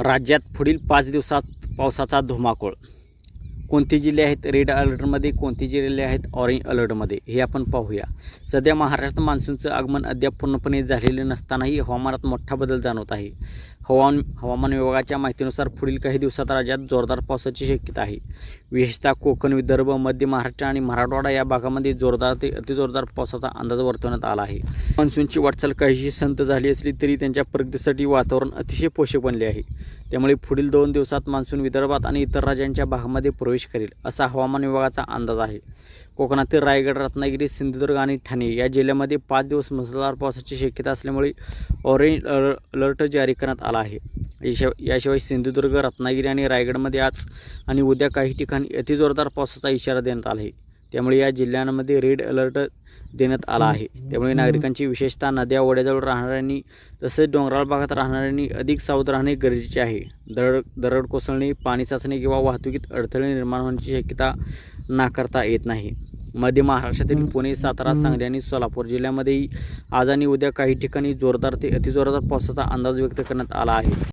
राज्यात पुढील पाच दिवसात पावसाचा धुमाकूळ. कोणते जिल्हे आहेत? रेड अलर्टमध्ये कोणते जिल्हे आहेत? ऑरेंज अलर्टमध्ये हे आपण पाहूया. सध्या महाराष्ट्रात मान्सूनचं आगमन अद्याप पूर्णपणे झालेलं नसतानाही हवामानात मोठा बदल जाणवत आहे. हवामान हवामान विभागाच्या माहितीनुसार पुढील काही दिवसात राज्यात जोरदार पावसाची शक्यता आहे. विशेषतः कोकण विदर्भ मध्य महाराष्ट्र आणि मराठवाडा या भागामध्ये जोरदार ते अतिजोरदार पावसाचा अंदाज वर्तवण्यात आला आहे. मान्सूनची वाटचाल काहीशी संत झाली असली तरी त्यांच्या प्रगतीसाठी वातावरण अतिशय पोषक बनले आहे. त्यामुळे पुढील दोन दिवसात मान्सून विदर्भात आणि इतर राज्यांच्या भागामध्ये प्रवेश करेल असा हवामान विभागाचा अंदाज आहे. कोकणातील रायगड रत्नागिरी सिंधुदुर्ग आणि ठाणे या जिल्ह्यामध्ये पाच दिवस मुसळधार पावसाची शक्यता असल्यामुळे ऑरेंज अल अलर्ट जारी करण्यात आला आला आहे. याशिव याशिवाय सिंधुदुर्ग रत्नागिरी आणि रायगडमध्ये आज आणि उद्या काही ठिकाणी अतिजोरदार पावसाचा इशारा देण्यात आला आहे. त्यामुळे या जिल्ह्यांमध्ये रेड अलर्ट देण्यात आला आहे. त्यामुळे नागरिकांची विशेषतः नद्या ओढ्याजवळ राहणाऱ्यांनी तसेच डोंगराळ भागात राहणाऱ्यांनी अधिक सावध राहणे गरजेचे आहे. दरड दरड कोसळणे पाणी साचणे किंवा वाहतुकीत अडथळे निर्माण होण्याची शक्यता नाकारता येत नाही. मध्य महाराष्ट्रातील पुणे सातारा सांगली आणि सोलापूर जिल्ह्यामध्येही आज आणि उद्या काही ठिकाणी जोरदार ते अतिजोरदार पावसाचा अंदाज व्यक्त करण्यात आला आहे.